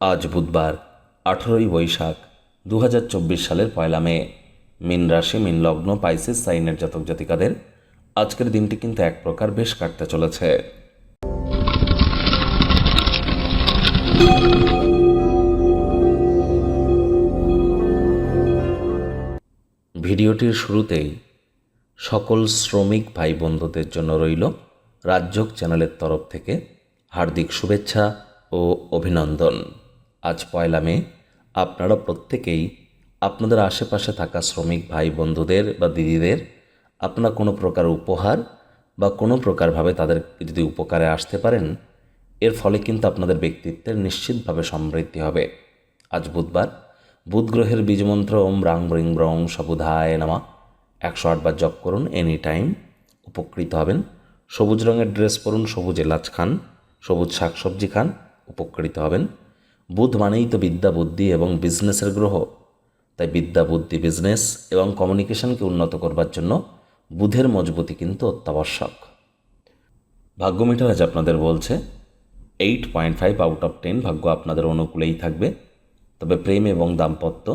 আজ বুধবার, আঠেরোই বৈশাখ দু হাজার চব্বিশ সালের পয়লা মে। মিন রাশি, মিন লগ্ন, পাইসিস, সাইনের জাতক জাতিকাদের আজকের দিনটি কিন্তু এক প্রকার বেশ কাটতে চলেছে। ভিডিওটির শুরুতেই সকল শ্রমিক ভাই বন্ধুদের জন্য রইল রাজ্যক চ্যানেলের তরফ থেকে হার্দিক শুভেচ্ছা ও অভিনন্দন। আজ পয়লা মে, আপনারা প্রত্যেকেই আপনাদের আশেপাশে থাকা শ্রমিক ভাই বন্ধুদের বা দিদিদের আপনারা কোনো প্রকার উপহার বা কোনো প্রকারভাবে তাদের যদি উপকারে আসতে পারেন, এর ফলে কিন্তু আপনাদের ব্যক্তিত্বের নিশ্চিতভাবে সমৃদ্ধি হবে। আজ বুধবার বুধ গ্রহের বীজমন্ত্র ওম রাং ব্রিং ব্রং সবুধায় নামা, একশো আটবার জপ করুন এনি টাইম উপকৃত হবেন। সবুজ রঙের ড্রেস পরুন, সবুজ এলাচ খান, সবুজ শাকসবজি খান, উপকৃত হবেন। বুধ মানেই তো বিদ্যা, বুদ্ধি এবং বিজনেসের গ্রহ। তাই বিদ্যা, বুদ্ধি বিজনেস এবং কমিউনিকেশনকে উন্নত করবার জন্য বুধের মজবুতি কিন্তু অত্যাবশ্যক। ভাগ্য মিটার আজ আপনাদের বলছে eight point five out of ten ভাগ্য আপনাদের অনুকূলেই থাকবে। তবে প্রেম এবং দাম্পত্য,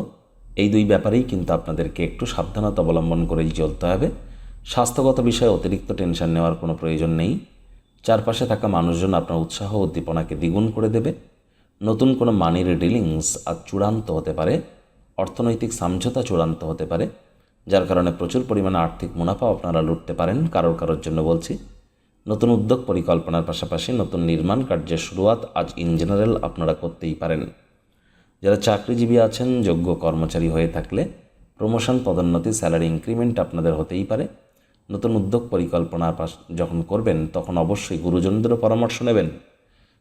এই দুই ব্যাপারেই কিন্তু আপনাদেরকে একটু সাবধানতা অবলম্বন করেই চলতে হবে। স্বাস্থ্যগত বিষয়ে অতিরিক্ত টেনশন নেওয়ার কোনো প্রয়োজন নেই। চারপাশে থাকা মানুষজন আপনার উৎসাহ উদ্দীপনাকে দ্বিগুণ করে দেবে। নতুন কোনো মানির ডিলিংস আজ চূড়ান্ত হতে পারে, অর্থনৈতিক সমঝোতা চূড়ান্ত হতে পারে, যার কারণে প্রচুর পরিমাণে আর্থিক মুনাফা আপনারা লুটতে পারেন, কারোর কারোর জন্য বলছি। নতুন উদ্যোগ পরিকল্পনার পাশাপাশি নতুন নির্মাণ কার্যের শুরুয়াত আজ ইন জেনারেল আপনারা করতেই পারেন। যারা চাকরিজীবী আছেন, যোগ্য কর্মচারী হয়ে থাকলে প্রমোশন পদোন্নতি স্যালারি ইনক্রিমেন্ট আপনাদের হতেই পারে। নতুন উদ্যোগ পরিকল্পনা যখন করবেন, তখন অবশ্যই গুরুজনদেরও পরামর্শ নেবেন।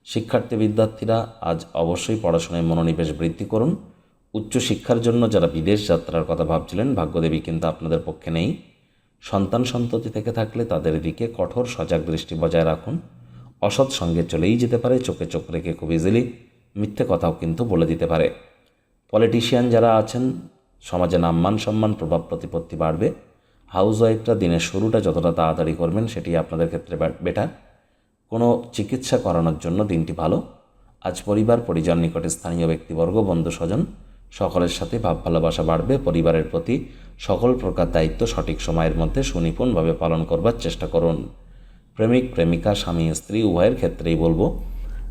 শিক্ষার্থী বিদ্যার্থীরা আজ অবশ্যই পড়াশোনায় মনোনিবেশ বৃদ্ধি করুন। উচ্চশিক্ষার জন্য যারা বিদেশ যাত্রার কথা ভাবছিলেন, ভাগ্যদেবী কিন্তু আপনাদের পক্ষে নেই। সন্তান সন্ততি থেকে থাকলে তাদের দিকে কঠোর সজাগ দৃষ্টি বজায় রাখুন। অসৎ সঙ্গে চলেই যেতে পারে, চোখে চোখ রেখে খুব ইজিলি মিথ্যে কথাও কিন্তু বলে দিতে পারে। পলিটিশিয়ান যারা আছেন, সমাজে নাম্মান, সম্মান, প্রভাব প্রতিপত্তি বাড়বে। হাউস ওয়াইফরা দিনের শুরুটা যতটা তাড়াতাড়ি করবেন, সেটি আপনাদের ক্ষেত্রে বেটার কোনো চিকিৎসা করানোর জন্য দিনটি ভালো? আজ পরিবার, পরিজন, নিকটে স্থানীয় ব্যক্তিবর্গ, বন্ধু, স্বজন, সকলের সাথে ভাব ভালোবাসা বাড়বে। পরিবারের প্রতি সকল প্রকার দায়িত্ব সঠিক সময়ের মধ্যে সুনিপুণভাবে পালন করবার চেষ্টা করুন। প্রেমিক, প্রেমিকা, স্বামী, স্ত্রী, উভয়ের ক্ষেত্রেই বলব,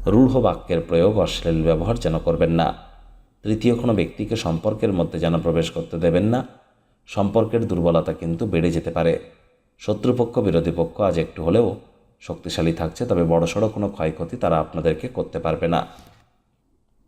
রূঢ় বাক্যের প্রয়োগ অশ্লীল ব্যবহার যেন করবেন না। তৃতীয়, কোনো ব্যক্তিকে সম্পর্কের মধ্যে যেন প্রবেশ করতে দেবেন না। সম্পর্কের দুর্বলতা কিন্তু বেড়ে যেতে পারে। শত্রুপক্ষ, বিরোধী পক্ষ আজ একটু হলেও শক্তিশালী থাকছে তবে বড়সড় কোনো ক্ষয়ক্ষতি তারা আপনাদেরকে করতে পারবে না।